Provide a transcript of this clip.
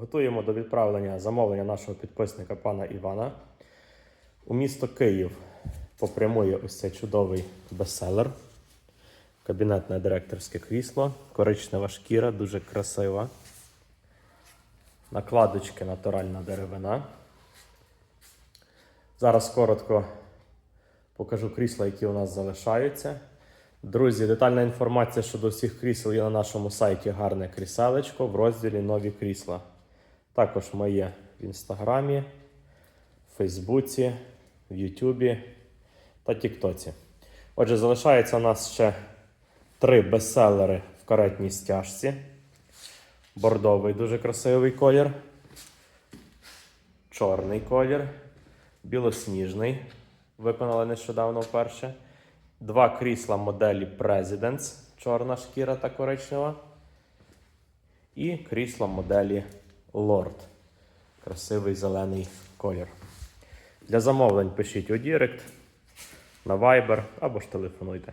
Готуємо до відправлення замовлення нашого підписника пана Івана. У місто Київ попрямує ось цей чудовий бестселер. Кабінетне директорське крісло, коричнева шкіра, дуже красива. Накладочки натуральна деревина. Зараз коротко покажу крісла, які у нас залишаються. Друзі, детальна інформація щодо всіх крісел є на нашому сайті Гарне кріселечко в розділі Нові крісла. Також ми є в інстаграмі, в Фейсбуці, в Ютубі та Тіктоці. Отже, залишається у нас ще три бестселери в каретній стяжці. Бордовий дуже красивий колір. Чорний колір. Білосніжний. Виконали нещодавно вперше. Два крісла моделі Presidents, чорна шкіра та коричнева. І крісло моделі Lord. Красивий зелений колір. Для замовлень пишіть у Дірект, на Viber або ж телефонуйте.